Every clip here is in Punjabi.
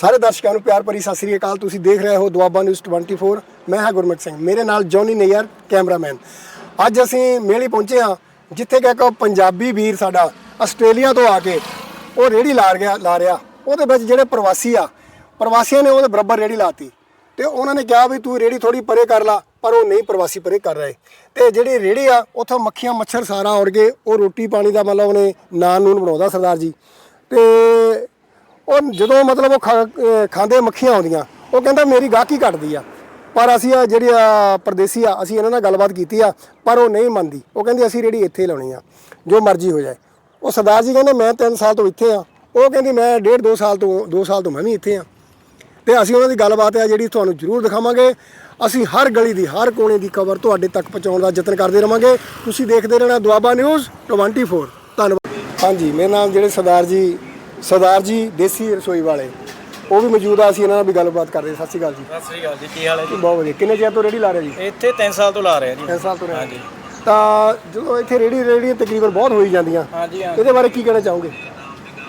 ਸਾਰੇ ਦਰਸ਼ਕਾਂ ਨੂੰ ਪਿਆਰ ਭਰੀ ਸਤਿ ਸ੍ਰੀ ਅਕਾਲ। ਤੁਸੀਂ ਦੇਖ ਰਹੇ ਹੋ ਦੁਆਬਾ ਨਿਊਜ਼ 24 ਮੈਂ ਹਾਂ ਗੁਰਮਿਤ ਸਿੰਘ। ਮੇਰੇ ਨਾਲ ਜੌਨੀ ਨਈਅਰ, ਕੈਮਰਾਮੈਨ। ਅੱਜ ਅਸੀਂ ਮੇਲੀ ਪਹੁੰਚੇ ਹਾਂ, ਜਿੱਥੇ ਕਿ ਇੱਕ ਪੰਜਾਬੀ ਵੀਰ ਸਾਡਾ ਆਸਟ੍ਰੇਲੀਆ ਤੋਂ ਆ ਕੇ ਉਹ ਰੇੜੀ ਲਾ ਰਿਹਾ ਲਾ ਰਿਹਾ। ਉਹਦੇ ਵਿੱਚ ਜਿਹੜੇ ਪ੍ਰਵਾਸੀ ਆ, ਪ੍ਰਵਾਸੀਆਂ ਨੇ ਉਹਦੇ ਬਰਾਬਰ ਰੇੜੀ ਲਾਤੀ। ਤੇ ਉਹਨਾਂ ਨੇ ਕਿਹਾ ਵੀ ਤੂੰ ਰੇੜੀ ਥੋੜੀ ਪਰੇ ਕਰ ਲਾ, ਪਰ ਉਹ ਨਹੀਂ ਪ੍ਰਵਾਸੀ ਪਰੇ ਕਰ ਰਹੇ। ਤੇ ਜਿਹੜੀ ਰੇੜੀ ਆ, ਉੱਥੋਂ ਮੱਖੀਆਂ ਮੱਛਰ ਸਾਰਾ ਉੜ ਗਏ। ਉਹ ਰੋਟੀ ਪਾਣੀ ਦਾ ਮਤਲਬ ਉਹਨੇ ਨਾਨ ਨੂਨ ਬਣਾਉਂਦਾ ਸਰਦਾਰ ਜੀ। ਤੇ ਉਹ ਜਦੋਂ ਮਤਲਬ ਉਹ ਖਾ- ਅਹ ਖਾਂਦੇ ਮੱਖੀਆਂ ਆਉਂਦੀਆਂ, ਉਹ ਕਹਿੰਦਾ ਮੇਰੀ ਗਾਹਕੀ ਘਟਦੀ ਆ। ਪਰ ਅਸੀਂ ਆ ਜਿਹੜੀ ਆ ਪਰਦੇਸੀ ਆ, ਅਸੀਂ ਇਹਨਾਂ ਨਾਲ ਗੱਲਬਾਤ ਕੀਤੀ ਆ, ਪਰ ਉਹ ਨਹੀਂ ਮੰਨਦੀ। ਉਹ ਕਹਿੰਦੀ ਅਸੀਂ ਰੇੜੀ ਇੱਥੇ ਹੀ ਲਾਉਣੀ ਆ, ਜੋ ਮਰਜ਼ੀ ਹੋ ਜਾਏ। ਉਹ ਸਰਦਾਰ ਜੀ ਕਹਿੰਦੇ ਮੈਂ 3 ਸਾਲ ਤੋਂ ਇੱਥੇ ਆ। ਉਹ ਕਹਿੰਦੀ ਮੈਂ ਡੇਢ 2 ਸਾਲ ਤੋਂ 2 ਸਾਲ ਤੋਂ ਮੈਂ ਵੀ ਇੱਥੇ ਆ। ਤੇ ਅਸੀਂ ਉਹਨਾਂ ਦੀ ਗੱਲਬਾਤ ਆ ਜਿਹੜੀ ਤੁਹਾਨੂੰ ਜ਼ਰੂਰ ਦਿਖਾਵਾਂਗੇ। ਅਸੀਂ ਹਰ ਗਲੀ ਦੀ, ਹਰ ਕੋਨੇ ਦੀ ਖਬਰ ਤੁਹਾਡੇ ਤੱਕ ਪਹੁੰਚਾਉਣ ਦਾ ਯਤਨ ਕਰਦੇ ਰਵਾਂਗੇ। ਤੁਸੀਂ ਦੇਖਦੇ ਰਹਿਣਾ ਦੁਆਬਾ ਨਿਊਜ਼ 24 ਧੰਨਵਾਦ। ਹਾਂਜੀ, ਮੇਰੇ ਨਾਮ ਜਿਹੜੇ ਸਰਦਾਰ ਜੀ ਸਰਦਾਰ ਜੀ ਦੇਸੀ ਰਸੋਈ ਵਾਲੇ ਉਹ ਵੀ ਮੌਜੂਦ ਆ ਅਸੀਂ ਇਹਨਾਂ ਨਾਲ ਵੀ ਗੱਲਬਾਤ ਕਰਦੇ ਸਤਿ ਸ਼੍ਰੀ ਅਕਾਲ ਜੀ। ਸਤਿ ਸ੍ਰੀ ਅਕਾਲ ਜੀ ਕੀ ਹਾਲ ਹੈ ਜੀ? ਬਹੁਤ ਵਧੀਆ। ਕਿੰਨੇ ਚਿਰ ਤੋਂ ਰੇੜੀ ਲਾ ਰਹੇ ਜੀ? ਇੱਥੇ 3 ਸਾਲ ਤੋਂ ਲਾ ਰਹੇ ਆ ਜੀ। 3 ਸਾਲ ਤੋਂ ਰਹੇ ਹਾਂਜੀ। ਤਾਂ ਜਦੋਂ ਇੱਥੇ ਰੇੜੀ ਰੇੜੀ ਤਕਰੀਬਨ ਬਹੁਤ ਹੋਈ ਜਾਂਦੀਆਂ। ਹਾਂਜੀ ਹਾਂ ਇਹਦੇ ਬਾਰੇ ਕੀ ਕਹਿਣਾ ਚਾਹੋਗੇ?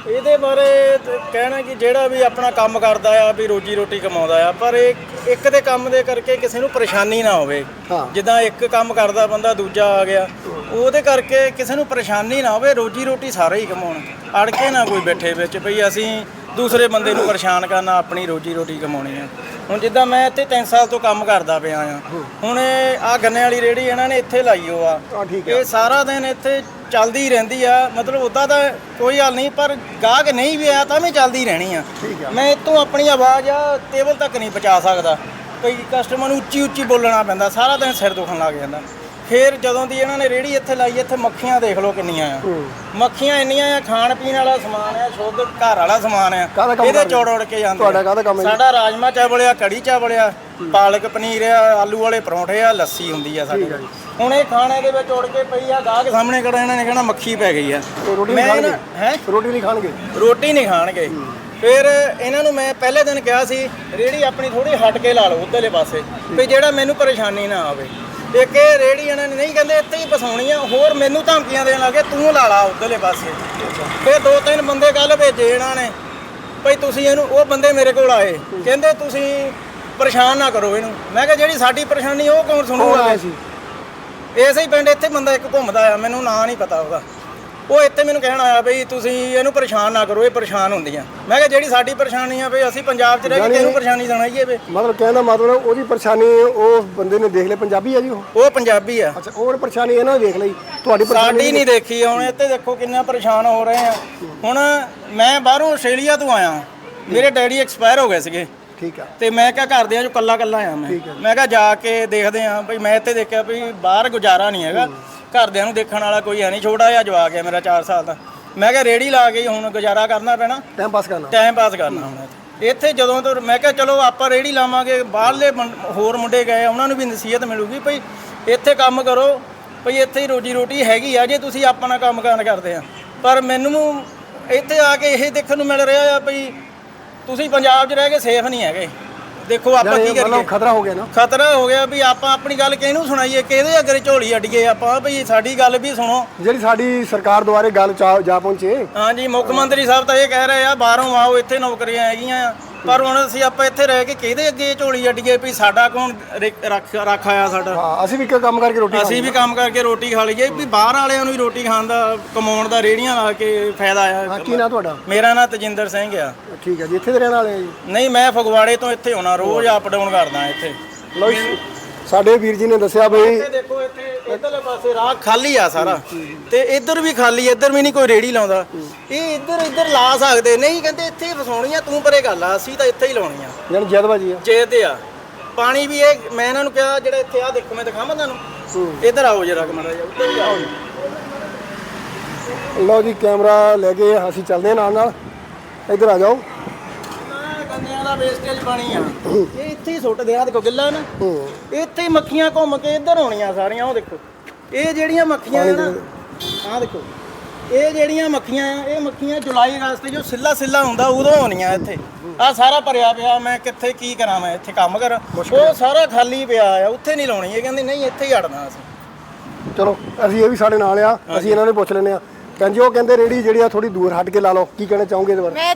ਇਹਦੇ ਬਾਰੇ ਕਹਿਣਾ ਕਿ ਜਿਹੜਾ ਵੀ ਆਪਣਾ ਕੰਮ ਕਰਦਾ ਆ ਵੀ ਰੋਜੀ ਰੋਟੀ ਕਮਾਉਂਦਾ ਆ ਪਰ ਇਹ ਇੱਕ ਦੇ ਕੰਮ ਦੇ ਕਰਕੇ ਕਿਸੇ ਨੂੰ ਪਰੇਸ਼ਾਨੀ ਨਾ ਹੋਵੇ। ਜਿੱਦਾਂ ਇੱਕ ਕੰਮ ਕਰਦਾ ਬੰਦਾ ਦੂਜਾ ਆ ਗਿਆ ਉਹਦੇ ਕਰਕੇ ਕਿਸੇ ਨੂੰ ਪਰੇਸ਼ਾਨੀ ਨਾ ਹੋਵੇ ਰੋਜੀ ਰੋਟੀ ਸਾਰੇ ਹੀ ਕਮਾਉਣ। ਅੜ ਕੇ ਨਾ ਕੋਈ ਬੈਠੇ ਵਿੱਚ ਭਈ ਅਸੀਂ ਦੂਸਰੇ ਬੰਦੇ ਨੂੰ ਪਰੇਸ਼ਾਨ ਕਰਨਾ ਆਪਣੀ ਰੋਜੀ ਰੋਟੀ ਕਮਾਉਣੀ ਆ। ਹੁਣ ਜਿੱਦਾਂ ਮੈਂ ਇੱਥੇ 3 ਸਾਲ ਤੋਂ ਕੰਮ ਕਰਦਾ ਪਿਆ ਆ। ਹੁਣ ਇਹ ਆ ਗੰਨੇ ਵਾਲੀ ਰੇੜੀ ਇਹਨਾਂ ਨੇ ਇੱਥੇ ਲਾਈ ਹੋ ਆ। ਇਹ ਸਾਰਾ ਦਿਨ ਇੱਥੇ ਚੱਲਦੀ ਰਹਿੰਦੀ ਆ ਮਤਲਬ ਉਦਾਂ ਤਾਂ ਕੋਈ ਹਾਲ ਨਹੀਂ ਪਰ ਗਾਹਕ ਨਹੀਂ ਵੀ ਆਇਆ ਤਾਂ ਵੀ ਚੱਲਦੀ ਰਹਿਣੀ ਆ। ਠੀਕ ਆ। ਮੈਂ ਇੱਥੋਂ ਆਪਣੀ ਆਵਾਜ਼ ਆ ਟੇਬਲ ਤੱਕ ਨਹੀਂ ਪਹੁੰਚਾ ਸਕਦਾ। ਕਈ ਕਸਟਮਰ ਨੂੰ ਉੱਚੀ ਉੱਚੀ ਬੋਲਣਾ ਪੈਂਦਾ ਸਾਰਾ ਦਿਨ ਸਿਰ ਦੁਖਣ ਲੱਗ ਜਾਂਦਾ। ਫਿਰ ਜਦੋਂ ਦੀ ਇਹਨਾਂ ਨੇ ਰੇੜੀ ਇੱਥੇ ਲਾਈ ਇੱਥੇ ਮੱਖੀਆਂ ਦੇਖ ਲਓ ਕਿੰਨੀਆਂ ਆ। ਮੱਖੀਆਂ ਇੰਨੀਆਂ ਆ ਖਾਣ ਪੀਣ ਵਾਲਾ ਸਮਾਨ ਆ ਸ਼ੁੱਧ ਘਰ ਵਾਲਾ ਸਮਾਨ ਆ। ਕਾਹਦਾ ਕੰਮ ਇਹਦੇ? ਚੌੜ ਉੜ ਕੇ ਜਾਂਦੇ ਤੁਹਾਡਾ। ਕਾਹਦਾ ਕੰਮ ਹੈ ਜੀ? ਸਾਡਾ ਰਾਜਮਾ ਚਾਵਲ ਆ ਕੜੀ ਚਾਵਲ ਆ ਪਾਲਕ ਪਨੀਰ ਆ ਆਲੂ ਵਾਲੇ ਪਰੌਂਠੇ ਆ ਲੱਸੀ ਹੁੰਦੀ ਆ ਸਾਡੇ। ਕੋਲ। ਹੁਣ ਇਹ ਖਾਣੇ ਦੇ ਵਿੱਚ ਉੜ ਕੇ ਪਈ ਆ ਗਾਹਕ ਸਾਹਮਣੇ ਖੜਾ ਇਹਨਾਂ ਨੇ ਕਹਿਣਾ ਮੱਖੀ ਪੈ ਗਈ ਆ। ਤੇ ਰੋਟੀ ਨਹੀਂ ਖਾਣਗੇ? ਨਾ- ਹੈਂ? ਰੋਟੀ ਨਹੀਂ ਖਾਣਗੇ? ਰੋਟੀ ਨਹੀਂ ਖਾਣਗੇ। ਫਿਰ ਇਹਨਾਂ ਨੂੰ ਮੈਂ ਪਹਿਲੇ ਦਿਨ ਕਿਹਾ ਸੀ ਰੇੜੀ ਆਪਣੀ ਥੋੜੀ ਹਟ ਕੇ ਲਾ ਲਓ ਉਧਰਲੇ ਪਾਸੇ ਵੀ ਜਿਹੜਾ ਮੈਨੂੰ ਪਰੇਸ਼ਾਨੀ ਨਾ ਆਵੇ। ਇੱਕ ਇਹ ਰੇੜੀ ਇਹਨਾਂ ਨੇ ਨਹੀਂ ਕਹਿੰਦੇ ਇੱਥੇ ਹੀ ਫਸਾਉਣੀ ਆ। ਹੋਰ ਮੈਨੂੰ ਧਮਕੀਆਂ ਦੇਣ ਲੱਗੇ ਤੂੰ ਲਾ ਲਾ ਉਧਰਲੇ ਪਾਸੇ। ਫਿਰ ਦੋ ਤਿੰਨ ਬੰਦੇ ਕੱਲ ਭੇਜੇ ਇਹਨਾਂ ਨੇ ਭਈ ਤੁਸੀਂ ਇਹਨੂੰ ਉਹ ਬੰਦੇ ਮੇਰੇ ਕੋਲ ਆਏ। ਕਹਿੰਦੇ ਤੁਸੀਂ ਪਰੇਸ਼ਾਨ ਨਾ ਕਰੋ ਇਹਨੂੰ। ਮੈਂ ਕਿਹਾ ਜਿਹੜੀ ਸਾਡੀ ਪਰੇਸ਼ਾਨੀ ਉਹ ਕੌਣ ਸੁਣੂਗਾ? ਆਏ ਸੀ ਇਸੇ ਹੀ ਪਿੰਡ ਇੱਥੇ ਬੰਦਾ ਇੱਕ ਘੁੰਮਦਾ ਆ ਮੈਨੂੰ ਨਾਂ ਨਹੀਂ ਪਤਾ ਉਹਦਾ। ਉਹ ਇੱਥੇ ਮੈਨੂੰ ਕਹਿਣ ਆਇਆ ਬਈ ਤੁਸੀਂ ਇਹਨੂੰ ਪਰੇਸ਼ਾਨ ਨਾ ਕਰੋ ਇਹ ਪਰੇਸ਼ਾਨ ਹੁੰਦੀਆਂ। ਮੈਂ ਕਿਹਾ ਜਿਹੜੀ ਸਾਡੀ ਪਰੇਸ਼ਾਨੀ ਆ ਬਈ ਅਸੀਂ ਪੰਜਾਬ 'ਚ ਰਹਿ ਕੇ ਕਿਹਨੂੰ ਪਰੇਸ਼ਾਨੀ ਸੁਣਾਈਏ ਵੇ? ਮਤਲਬ ਕਹਿਣ ਦਾ ਮਤਲਬ ਉਹਦੀ ਪਰੇਸ਼ਾਨੀ ਉਹ ਬੰਦੇ ਨੇ ਦੇਖ ਲਿਆ ਪੰਜਾਬੀ ਆ ਜੀ ਉਹ? ਉਹ ਪੰਜਾਬੀ ਆ। ਅੱਛਾ ਉਹ ਪਰੇਸ਼ਾਨੀ ਇਹਨਾਂ ਨੇ ਦੇਖ ਲਈ ਤੁਹਾਡੀ ਪਰੇਸ਼ਾਨੀ ਸਾਡੀ ਨਹੀਂ ਦੇਖੀ ਹੁਣ ਇੱਥੇ ਦੇਖੋ ਕਿੰਨਾ ਪਰੇਸ਼ਾਨ ਹੋ ਰਹੇ ਆ। ਹੁਣ ਮੈਂ ਬਾਹਰੋਂ ਆਸਟ੍ਰੇਲੀਆ ਤੋਂ ਆਇਆ ਮੇਰੇ ਡੈਡੀ ਐਕਸਪਾਇਰ ਹੋ ਗਏ ਸੀਗੇ। ਠੀਕ ਆ। ਤੇ ਮੈਂ ਕਿਹਾ ਘਰਦਿਆਂ ਚੋਂ ਕੱਲਾ ਕੱਲਾ ਆ ਮੈਂ ਮੈਂ ਕਿਹਾ ਜਾ ਕੇ ਦੇਖਦੇ ਆ ਬਈ ਮੈਂ ਇੱਥੇ ਦੇਖਿਆ ਵੀ ਬਾਹਰ ਗੁਜ਼ਾਰਾ ਨਹੀਂ ਹੈਗਾ। ਘਰਦਿਆਂ ਨੂੰ ਦੇਖਣ ਵਾਲਾ ਕੋਈ ਹੈ ਨਹੀਂ ਛੋਟਾ ਜਿਹਾ ਜਵਾਕ ਹੈ ਮੇਰਾ 4 ਸਾਲ ਦਾ। ਮੈਂ ਕਿਹਾ ਰੇੜੀ ਲਾ ਕੇ ਹੀ ਹੁਣ ਗੁਜ਼ਾਰਾ ਕਰਨਾ ਪੈਣਾ। ਟਾਈਮ ਪਾਸ ਕਰਨਾ। ਟਾਈਮ ਪਾਸ ਕਰਨਾ ਹੁਣ। ਇੱਥੇ। ਜਦੋਂ ਤੋਂ ਮੈਂ ਕਿਹਾ ਚਲੋ ਆਪਾਂ ਰੇੜੀ ਲਾਵਾਂਗੇ ਬਾਹਰਲੇ ਹੋਰ ਮੁੰਡੇ ਗਏ ਉਹਨਾਂ ਨੂੰ ਵੀ ਨਸੀਹਤ ਮਿਲੂਗੀ ਭਈ ਇੱਥੇ ਕੰਮ ਕਰੋ ਭਈ ਇੱਥੇ ਹੀ ਰੋਜੀ ਰੋਟੀ ਹੈਗੀ ਆ ਜੇ ਤੁਸੀਂ ਆਪਣਾ ਕੰਮ ਕਾਰ ਕਰਦੇ ਆ। ਪਰ ਮੈਨੂੰ ਇੱਥੇ ਆ ਕੇ ਇਹ ਦੇਖਣ ਨੂੰ ਮਿਲ ਰਿਹਾ ਆ ਭਈ ਤੁਸੀਂ ਪੰਜਾਬ 'ਚ ਰਹਿ ਕੇ ਸੇਫ ਨਹੀਂ ਹੈਗੇ। ਦੇਖੋ ਆਪਾਂ ਕੀ ਕਰੀਏ? ਖਤਰਾ ਹੋ ਗਿਆ ਨਾ। ਖਤਰਾ ਹੋ ਗਿਆ ਵੀ ਆਪਾਂ ਆਪਣੀ ਗੱਲ ਕਿਹਨੂੰ ਸੁਣਾਈਏ ਕਿਹਦੇ ਅਗਰ ਝੋਲੀ ਅੜੀਏ ਆਪਾਂ? ਭਈ ਸਾਡੀ ਗੱਲ ਵੀ ਸੁਣੋ। ਜਿਹੜੀ ਸਾਡੀ ਸਰਕਾਰ ਦੁਆਰੇ ਗੱਲ ਜਾ ਪਹੁੰਚੇ। ਹਾਂਜੀ ਮੁੱਖ ਮੰਤਰੀ ਸਾਹਿਬ ਤਾਂ ਇਹ ਕਹਿ ਰਹੇ ਆ ਬਾਹਰੋਂ ਆਓ ਇੱਥੇ ਨੌਕਰੀਆਂ ਹੈਗੀਆਂ ਆ। ਪਰ ਹੁਣ ਅਸੀਂ ਆਪਾਂ ਇੱਥੇ ਰਹਿ ਕੇ ਕਿਹਦੇ ਅੱਗੇ ਝੋਲੀ ਅੱਡੀਏ ਵੀ ਸਾਡਾ ਕੌਣ ਰੱਖ ਰੱਖ ਆਇਆ ਸਾਡਾ? ਹਾਂ ਅਸੀਂ ਵੀ ਇੱਕ ਕੰਮ ਕਰਕੇ ਰੋਟੀ ਅਸੀਂ ਵੀ ਕੰਮ ਕਰਕੇ ਰੋਟੀ ਖਾ ਲਈਏ ਵੀ ਬਾਹਰ ਵਾਲਿਆਂ ਨੂੰ ਵੀ ਰੋਟੀ ਖਾਣ ਦਾ ਕਮਾਉਣ ਦਾ ਰੇੜੀਆਂ ਲਾ ਕੇ ਫਾਇਦਾ ਹਾਂ ਆ ਕੀ ਨਾ ਤੁਹਾਡਾ? ਮੇਰਾ ਨਾਂ ਤਜਿੰਦਰ ਸਿੰਘ ਆ। ਠੀਕ ਹੈ ਜੀ ਇੱਥੇ ਦੇ ਰਹਿਣ ਵਾਲੇ ਆ ਜੀ? ਨਹੀਂ ਮੈਂ ਫਗਵਾੜੇ ਤੋਂ ਇੱਥੇ ਆਉਣਾ ਰੋਜ਼ ਅਪ ਡਾਊਨ ਕਰਦਾ ਇੱਥੇ। ਲਓ ਜੀ, ਸਾਡੇ ਵੀਰ ਜੀ ਨੇ ਦੱਸਿਆ ਬਈ ਦੇਖੋ ਇੱਥੇ ਇਧਰਲੇ ਪਾਸੇ ਰਾਹ ਖਾਲੀ ਆ ਸਾਰਾ। ਤੇ ਇੱਧਰ ਵੀ ਖਾਲੀ ਇੱਧਰ ਵੀ ਨਹੀਂ ਕੋਈ ਰੇੜੀ ਲਾਉਂਦਾ। ਇਹ ਇੱਧਰ ਇੱਧਰ ਲਾ ਸਕਦੇ। ਨਹੀਂ ਕਹਿੰਦੇ ਇੱਥੇ ਹੀ ਫਸਾਉਣੀ ਆ ਤੂੰ ਪਰੇ ਗੱਲ ਆ ਅਸੀਂ ਤਾਂ ਇੱਥੇ ਹੀ ਲਾਉਣੀ ਆ। ਯਾਨੀ ਜਦਬਾਜੀ ਆ। ਜੇ ਤੇ ਆ। ਪਾਣੀ ਵੀ ਇਹ ਮੈਂ ਇਹਨਾਂ ਨੂੰ ਕਿਹਾ ਜਿਹੜਾ ਇੱਥੇ ਆ ਦੇਖੋ ਮੈਂ ਦਿਖਾਵਾਂ ਤੁਹਾਨੂੰ। ਇੱਧਰ ਆਓ ਜਰਾ ਕਮਰਾ ਜਾ ਉੱਧਰ ਵੀ ਆਓ। ਲਓ ਜੀ ਕੈਮਰਾ ਲੈ ਕੇ ਅਸੀਂ ਚੱਲਦੇ ਹਾਂ ਨਾਲ ਨਾਲ। ਇੱਧਰ ਆ ਜਾਓ। ਗੰਦਿਆਂ ਦਾ ਵੇਸਟੇਜ ਪਾਣੀ ਆ। ਇਹ ਇੱਥੇ ਹੀ ਸੁੱਟਦੇ ਆ ਦੇਖੋ ਗਿੱਲਾ ਨਾ। ਇੱਥੇ ਹੀ ਮੱਖੀਆਂ ਘੁੰਮ ਕੇ ਇੱਧਰ ਆਉਣੀਆਂ ਸਾਰੀਆਂ ਉਹ ਦੇਖੋ। ਇਹ ਜਿਹੜੀਆਂ ਮੱਖੀਆਂ ਆ ਨਾ ਆਹ ਦੇਖੋ। ਇਹ ਜਿਹੜੀਆਂ ਮੱਖੀਆਂ ਆ ਇਹ ਮੱਖੀਆਂ ਜੁਲਾਈ ਅਗਸਤ ਜੋ ਸਿੱਲਾ ਸਿੱਲਾ ਹੁੰਦਾ ਉਦੋਂ ਆਉਣੀਆਂ ਇੱਥੇ। ਆ ਸਾਰਾ ਭਰਿਆ ਪਿਆ ਮੈਂ ਕਿੱਥੇ ਕੀ ਕਰਾਂ ਮੈਂ ਇੱਥੇ ਕੰਮ ਕਰ। ਉਹ ਸਾਰਾ ਖਾਲੀ ਪਿਆ ਆ ਉੱਥੇ ਨਹੀਂ ਲਾਉਣੀ। ਇਹ ਕਹਿੰਦੀ ਨਹੀਂ ਇੱਥੇ ਹੀ ਅੜਨਾ ਅਸੀਂ। ਚਲੋ ਅਸੀਂ ਇਹ ਵੀ ਸਾਡੇ ਨਾਲ ਆ ਅਸੀਂ ਇਹਨਾਂ ਨੂੰ ਪੁੱਛ ਲੈਨੇ ਆ। ਜੀ ਉਹ ਕਹਿੰਦੇ ਰੇੜੀ ਜਿਹੜੀ ਆ ਥੋੜੀ ਦੂਰ ਹਟ ਕੇ ਲਾ ਲਓ। ਕੀ ਕਹਿਣਾ ਚਾਹੋਗੇ ਇਹਦੇ ਬਾਰੇ? ਮੈਂ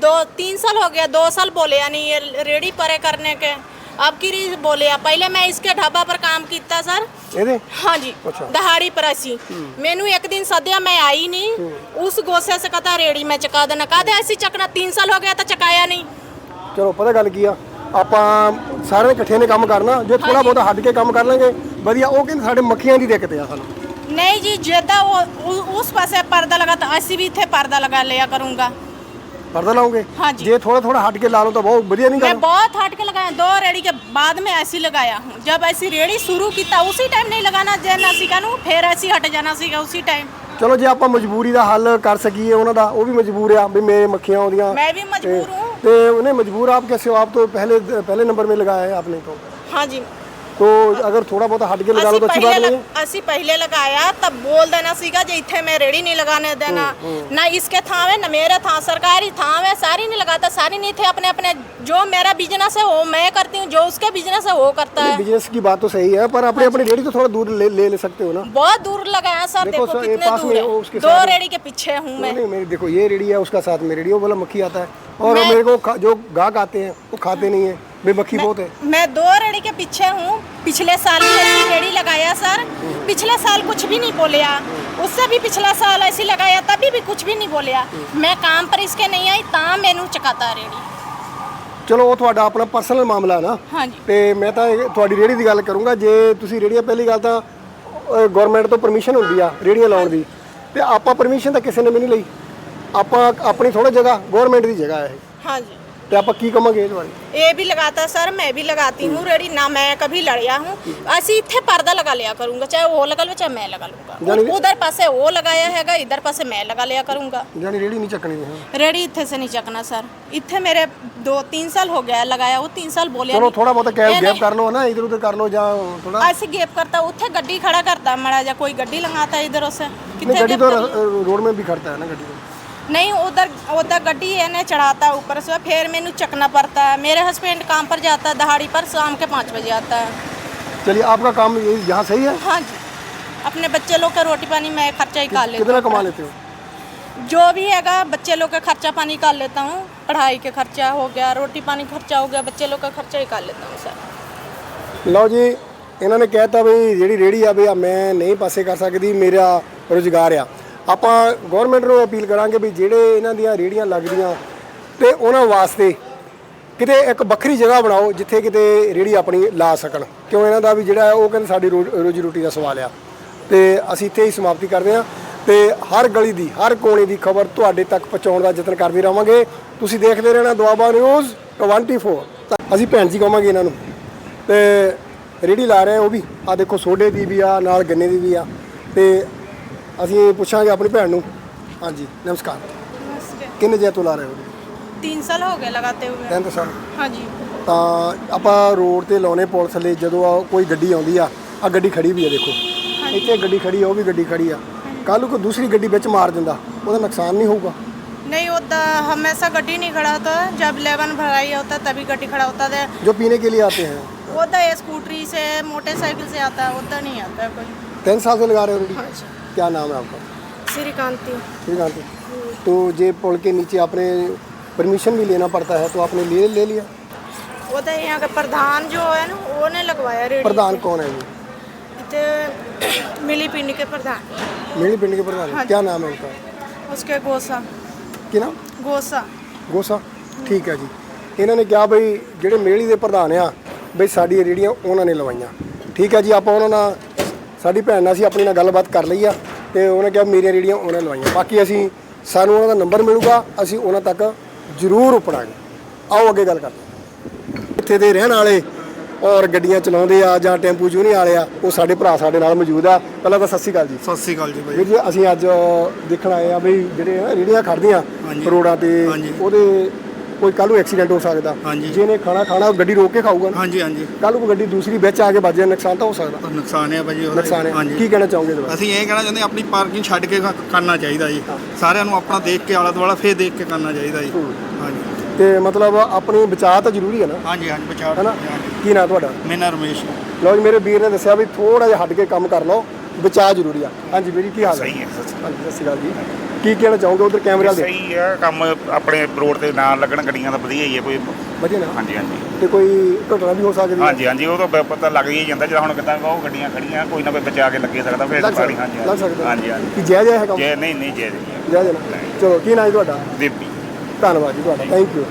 दो तीन साल हो गया दो साल बोले यानी ये रेडी परे करने के अब की रीज बोले आ। पहले मैं इसके ढाबा पर काम किया सर ਇਹਦੇ हाँ जी अच्छा। दहाड़ी पर ऐसी मैनू एक दिन सद्या मैं आई नहीं उस गोसे से कहता रेडी में चका देना कहते ऐसी चकना तीन साल हो गया तो चकाया नहीं ਚਲੋ ਪਤਾ ਗੱਲ ਕੀ ਆ ਆਪਾਂ ਸਾਰੇ ਇਕੱਠੇ ਨੇ ਕੰਮ ਕਰਨਾ ਜੇ ਥੋੜਾ ਬਹੁਤਾ ਹੱਟ ਕੇ ਕੰਮ ਕਰ ਲਾਂਗੇ ਵਧੀਆ ਉਹ ਕਹਿੰਦੇ ਸਾਡੇ ਮੱਖੀਆਂ ਦੀ ਦਿੱਕਤ ਆ ਸਾਨੂੰ नहीं जी जेदा वो उ- उस पासे पर्दा लगा तो ऐसी भी थे पर्दा लगा लिया करूंगा ਪਰਦਾ ਲਾਉਂਗੇ हाँ जी। ਜੇ ਥੋੜਾ ਥੋੜਾ ਹੱਟ ਕੇ ਲਾ ਲਓ ਤਾਂ ਬਹੁਤ ਵਧੀਆ ਨਹੀਂ मैं ਗੱਲ बहुत हट के लगाया दो रेडी के बाद में ऐसी लगाया हूँ जब ऐसी रेडी शुरू की था उसी टाइम नहीं लगाना जाना सीखा नू फिर ऐसी हट जाना सीखा उसी टाइम ਚਲੋ ਜੇ ਆਪਾਂ ਮਜਬੂਰੀ ਦਾ ਹੱਲ ਕਰ ਸਕੀਏ ਉਹਨਾਂ ਦਾ ਉਹ ਵੀ ਮਜਬੂਰ ਆ ਵੀ ਮੇਰੇ ਮੱਖੀਆਂ ਆਉਂਦੀਆਂ मैं भी मजबूर हूँ ਤੇ उन्हें मजबूर आप कैसे हो आप तो पहले पहले नंबर में लगाया है आपने तो हाँ जी तो अगर थोड़ा बहुत हटके लगा लो तो अच्छी बात नहीं। असी पहले लगाया तब बोल देना सीखा जी इतने मैं रेडी नहीं लगाने देना। हम्म, हम्म। ना इसके थावे ना मेरे था सरकारी थावे सारी नहीं लगाता सारी नहीं थे अपने अपने जो मेरा बिज़नेस है वो मैं करती हूँ जो उसके बिज़नेस है वो करता है। बिज़नेस की बात तो सही है पर अपने अपने रेडी तो थोड़ा दूर ले ले, सकते हो ना। बहुत दूर लगाया सर देखो, कितने दूर है। दो रेडी के पीछे हूँ मैं। नहीं मेरी देखो ये रेडी है उसका साथ में रेडी वो बोला मक्खी आता है। और मेरे को जो गाहक आते हैं वो खाते नहीं है। भाई मक्खी बहुत है मैं दो रेड़ी के पीछे हूँ पिछले साल भी ऐसी रेड़ी लगाया सर पिछले साल कुछ भी नहीं बोलिया उससे भी पिछला साल ऐसी लगाया तभी भी कुछ भी नहीं बोलिया मैं काम पर इसके नहीं आई ता मैनू चकाता रेड़ी ਚਲੋ ਉਹ ਤੁਹਾਡਾ ਆਪਣਾ ਪਰਸਨਲ ਮਾਮਲਾ ਨਾ हाँ जी ਤੇ ਮੈਂ ਤਾਂ ਇਹ ਤੁਹਾਡੀ ਰੇੜੀ ਦੀ ਗੱਲ ਕਰੂੰਗਾ ਜੇ ਤੁਸੀਂ ਰੇੜੀਆਂ ਪਹਿਲੀ ਗੱਲ ਤਾਂ ਗਵਰਨਮੈਂਟ ਤੋਂ ਪਰਮਿਸ਼ਨ ਹੁੰਦੀ ਆ ਰੇੜੀਆਂ ਲਾਉਣ ਦੀ ਤੇ ਆਪਾਂ ਪਰਮਿਸ਼ਨ ਤਾਂ ਕਿਸੇ ਨੇ ਵੀ ਨਹੀਂ ਲਈ ਆਪਾਂ ਆਪਣੀ ਥੋੜਾ ਜਗ੍ਹਾ ਗਵਰਨਮੈਂਟ ਦੀ ਜਗ੍ਹਾ ਹੈ ਇਹ हाँ जी ਤੇ ਆਪਾਂ ਕੀ ਕਵਾਂਗੇ ਇਹਦੇ ਬਾਰੇ ये भी लगाता सर मैं भी लगाती हूँ रेडी ना मैं कभी लड़िया हूँ ऐसे इतने पर्दा लगा लिया करूंगा चाहे वो लगा लो चाहे मैं लगा लूंगा यानी- उधर पासे वो लगाया हैगा इधर पासे मैं लगा लिया करूंगा ਜਾਨੀ ਰੇੜੀ ਨਹੀਂ ਚੱਕਣੀ ਹੈ रेडी इतने से नहीं चकना सर इतने मेरे दो तीन साल हो गया लगाया वो तीन साल बोलिया ਚਲੋ नहीं। ਥੋੜਾ ਬਹੁਤਾ ਗੈਪ ਇਹਨੇ- ਗੈਪ ਕਰ ਲਓ ਨਾ ਇਧਰ ਉਧਰ ਕਰ ਲਓ ਜਾਂ ਥੋੜਾ ऐसे गैप करता उत्थे गड्डी खड़ा करता मड़ा जा कोई गड्डी लगाता इधर से नहीं कितने गड्डी gap तो कर- रोड में भी खड़ता है ना गड्डी तो नहीं उधर उधर गड्डी है ना चढ़ाता है ऊपर से फिर मैनू चकना पड़ता है मेरे हस्बैंड काम पर जाता है दहाड़ी पर शाम के पाँच बजे आता है चलिए आपका काम ये यहाँ सही है हाँ जी अपने बच्चे लोग का रोटी पानी मैं खर्चा ही कर लेता कितना हूँ कमा लेते हो जो भी हैगा बच्चे लोग का खर्चा पानी कर लेता हूँ पढ़ाई के खर्चा हो गया रोटी पानी खर्चा हो गया बच्चे लोग का खर्चा ही कर लेता हूँ सर ਲਓ ਜੀ ਇਹਨਾਂ ਨੇ ਕਹਿਤਾ ਵੀ ਜਿਹੜੀ ਰੇੜੀ ਆ ਵੀ ਆ ਮੈਂ ਨਹੀਂ ਪਾਸੇ ਕਰ ਸਕਦੀ ਮੇਰਾ ਰੁਜ਼ਗਾਰ ਆ ਆਪਾਂ ਗਵਰਨਮੈਂਟ ਨੂੰ ਅਪੀਲ ਕਰਾਂਗੇ ਵੀ ਜਿਹੜੇ ਇਹਨਾਂ ਦੀਆਂ ਰੇੜੀਆਂ ਲੱਗਦੀਆਂ ਤੇ ਉਹਨਾਂ ਵਾਸਤੇ ਕਿਤੇ ਇੱਕ ਵੱਖਰੀ ਜਗ੍ਹਾ ਬਣਾਓ ਜਿੱਥੇ ਕਿਤੇ ਰੇੜੀ ਆਪਣੀ ਲਾ ਸਕਣ। ਕਿਉਂ ਇਹਨਾਂ ਦਾ ਵੀ ਜਿਹੜਾ ਉਹ ਕਹਿੰਦੇ ਸਾਡੀ ਰੋ- ਰੋਜੀ ਰੋਟੀ ਦਾ ਸਵਾਲ ਆ। ਤੇ ਅਸੀਂ ਇੱਥੇ ਹੀ ਸਮਾਪਤੀ ਕਰਦੇ ਹਾਂ। ਤੇ ਹਰ ਗਲੀ ਦੀ, ਹਰ ਕੋਨੇ ਦੀ ਖਬਰ ਤੁਹਾਡੇ ਤੱਕ ਪਹੁੰਚਾਉਣ ਦਾ ਯਤਨ ਕਰਦੇ ਰਵਾਂਗੇ ਤੁਸੀਂ ਦੇਖਦੇ ਰਹਿਣਾ ਦੁਆਬਾ ਨਿਊਜ਼ 24 ਤਾਂ ਅਸੀਂ ਭੈਣ ਜੀ ਕਹਾਂਗੇ ਇਹਨਾਂ ਨੂੰ। ਤੇ ਰੇੜੀ ਲਾ ਰਹੇ ਉਹ ਵੀ। ਆ ਦੇਖੋ ਸੋਡੇ ਦੀ ਵੀ ਆ, ਨਾਲ ਗੰਨੇ ਦੀ ਵੀ ਆ। ਤੇ ਅਸੀਂ ਪੁੱਛਾਂਗੇ ਆਪਣੀ ਭੈਣ ਨੂੰ ਹਾਂਜੀ ਨਮਸਕਾਰ ਕਿੰਨੇ ਜੇ ਤੋਂ ਲਾ ਰਹੇ ਹੋ तीन साल हो गए लगाते हुए ਤਿੰਨ ਸਾਲ हाँ जी ਤਾਂ ਆਪਾਂ ਰੋਡ ਤੇ ਲਾਉਨੇ ਪੁਲਿਸ ਥੱਲੇ ਜਦੋਂ ਆ ਕੋਈ ਗੱਡੀ ਆਉਂਦੀ ਆ ਆ ਗੱਡੀ ਖੜੀ ਵੀ ਆ ਦੇਖੋ ਇੱਥੇ ਗੱਡੀ ਖੜੀ ਆ ਉਹ ਵੀ ਗੱਡੀ ਖੜੀ ਆ ਕੱਲ ਨੂੰ ਕੋਈ ਦੂਸਰੀ ਗੱਡੀ ਵਿੱਚ ਮਾਰ ਦਿੰਦਾ ਉਹਦਾ ਨੁਕਸਾਨ ਨਹੀਂ ਹੋਊਗਾ नहीं होता हमेशा गड्डी नहीं खड़ा होता जब लेवन भराई होता तभी गड्डी खड़ा होता है जो पीने के लिए आते हैं होता है स्कूटरी से मोटरसाइकिल से आता है होता नहीं आता है कोई तीन साल से लगा रहे हो रेडी क्या नाम है आपका श्रीकांति श्रीकांत तो ये पुल के नीचे आपने परमिशन भी लेना पड़ता है तो आपने ले ले लिया वो तो यहाँ का प्रधान जो है ना वो ने लगवाया रेडी प्रधान कौन है ये इतने मिली पिंडी के प्रधान मेरी पिंड के प्रधान हाँ। क्या नाम है उनका उसके गोसा ਕੀ ਨਾਮ गोसा ਗੋਸਾ ਠੀਕ ਹੈ ਜੀ ਇਹਨਾਂ ਨੇ ਕਿਹਾ ਬਈ ਜਿਹੜੇ ਮੇਲੀ ਦੇ ਪ੍ਰਧਾਨ ਆ ਬਈ ਸਾਡੀ ਰੇੜੀਆਂ ਉਹਨਾਂ ਨੇ ਲਵਾਈਆਂ ਠੀਕ ਹੈ ਜੀ ਆਪਾਂ ਉਹਨਾਂ ਨਾਲ ਸਾਡੀ ਭੈਣ ਨਾਲ ਅਸੀਂ ਆਪਣੀ ਨਾਲ ਗੱਲਬਾਤ ਕਰ ਲਈ ਆ ਤੇ ਉਹਨੇ ਕਿਹਾ ਮੇਰੀਆਂ ਰੇੜੀਆਂ ਉਹਨਾਂ ਲਵਾਈਆਂ ਬਾਕੀ ਅਸੀਂ ਸਾਨੂੰ ਉਹਨਾਂ ਦਾ ਨੰਬਰ ਮਿਲੂਗਾ ਅਸੀਂ ਉਹਨਾਂ ਤੱਕ ਜ਼ਰੂਰ ਉਪੜਾਂਗੇ ਆਓ ਅੱਗੇ ਗੱਲ ਕਰਦੇ। ਇੱਥੇ ਦੇ ਰਹਿਣ ਵਾਲੇ ਔਰ ਗੱਡੀਆਂ ਚਲਾਉਂਦੇ ਆ ਜਾਂ ਟੈਂਪੂ ਚੂਨੀ ਵਾਲੇ ਆ ਉਹ ਸਾਡੇ ਭਰਾ ਸਾਡੇ ਨਾਲ ਮੌਜੂਦ ਆ ਪਹਿਲਾਂ ਤਾਂ ਸਤਿ ਸ਼੍ਰੀ ਅਕਾਲ ਜੀ ਸਤਿ ਸ੍ਰੀ ਅਕਾਲ ਜੀ ਬਾਈ ਵੀਰ ਜੀ ਅਸੀਂ ਅੱਜ ਦੇਖਣ ਆਏ ਆ ਵੀ ਜਿਹੜੇ ਰੇੜੀਆਂ ਖੜਦੀਆਂ। ਰੋਡਾਂ ਤੇ। ਉਹਦੇ ਕੋਈ ਕੱਲ ਨੂੰ ਐਕਸੀਡੈਂਟ ਹੋ ਸਕਦਾ। ਹਾਂਜੀ। ਜਿਹਨੇ ਖਾਣਾ ਖਾਣਾ ਉਹ ਗੱਡੀ ਰੋਕ ਕੇ ਖਾਊਗਾ ਨਾ। ਹਾਂਜੀ ਹਾਂਜੀ। ਕੱਲ ਨੂੰ ਕੋਈ ਗੱਡੀ ਦੂਸਰੀ ਵਿੱਚ ਆ ਕੇ ਵੱਜ ਜਾਏ ਨੁਕਸਾਨ ਤਾਂ ਹੋ ਸਕਦਾ। ਨੁਕਸਾਨ ਹੈ ਭਾਜੀ ਉਹਦਾ ਨੁਕਸਾਨ ਹੈ ਕੀ ਕਹਿਣਾ ਚਾਹੋਗੇ ਬਾਰੇ? ਅਸੀਂ ਇਹ ਕਹਿਣਾ ਚਾਹੁੰਦੇ ਹਾਂ, ਆਪਣੀ ਪਾਰਕਿੰਗ ਛੱਡ ਕੇ ਕ- ਕਰਨਾ ਚਾਹੀਦਾ ਜੀ। ਸਾਰਿਆਂ ਨੂੰ ਆਪਣਾ ਦੇਖ ਕੇ ਆਲਾ ਦੁਆਲਾ ਫੇਰ ਦੇਖ ਕੇ ਕਰਨਾ ਚਾਹੀਦਾ ਜੀ। ਹਾਂਜੀ। ਤੇ ਮਤਲਬ ਆਪਣੀ ਬਚਾਅ ਤਾਂ ਜ਼ਰੂਰੀ ਹੈ ਨਾ? ਹਾਂਜੀ ਹਾਂਜੀ ਬਚਾਅ ਹੈਨਾ? ਕੀ ਨਾਂ ਤੁਹਾਡਾ? ਮੇਰਾ ਰਮੇਸ਼ ਲਓ ਜੀ ਮੇਰੇ ਵੀਰ ਨੇ ਦੱਸਿਆ ਵੀ ਥੋੜਾ ਜਿਹਾ ਹੱਟ ਕੇ ਕੰਮ ਕਰ ਲਓ। ਬਚਾਅ ਜ਼ਰੂਰੀ ਆ। ਹਾਂਜੀ ਵੀਰ ਜੀ ਕੀ ਹਾਲ ਹੈ? ਸਹੀ ਹੈ। ਸਤਿ ਸ਼੍ਰੀ ਅਕਾਲ ਜੀ। ਕੀ ਕਹਿਣਾ ਚਾਹੋਗੇ ਉਧਰ ਕੈਮਰੇ ਵਾਲੇ? ਸਹੀ ਹੈ ਕੰਮ ਆਪਣੇ ਰੋਡ ਤੇ ਨਾ ਲੱਗਣ ਗੱਡੀਆਂ ਦਾ ਵਧੀਆ ਹੀ ਹੈ ਕੋਈ ਵਧੀਆ ਨਾ? ਹਾਂਜੀ ਹਾਂਜੀ। ਤੇ ਕੋਈ ਘਟਨਾ ਵੀ ਹੋ ਸਕਦੀ ਹੈ ਹਾਂਜੀ ਹਾਂਜੀ ਉਹ ਤਾਂ ਪ- ਪਤਾ ਲੱਗ ਹੀ ਜਾਂਦਾ ਜਦੋਂ ਹੁਣ ਕਿਤਾ ਉਹ ਗੱਡੀਆਂ ਖੜੀਆਂ ਕੋਈ ਨਾ ਕੋਈ ਬਚਾ ਕੇ ਲੱਗੇ ਸਕਦਾ ਫਿਰ ਲੱਗ ਸਾਰੀ ਸਕਦਾ ਹਾਂਜੀ ਲੱਗ ਸਕਦਾ। ਹਾਂਜੀ ਹਾਂਜੀ। ਕੀ ਜਾਇਜ਼ ਹੈ ਇਹ ਕੰਮ ਜੇ ਨਹੀਂ ਨਹੀਂ ਜੇ ਹੈ ਨਾ। ਚਲੋ ਕੀ ਨਾਮ ਹੈ ਤੁਹਾਡਾ? ਦੀਪੀ। ਧੰਨਵਾਦ ਜੀ ਤੁਹਾਡਾ ਥੈਂਕ ਯੂ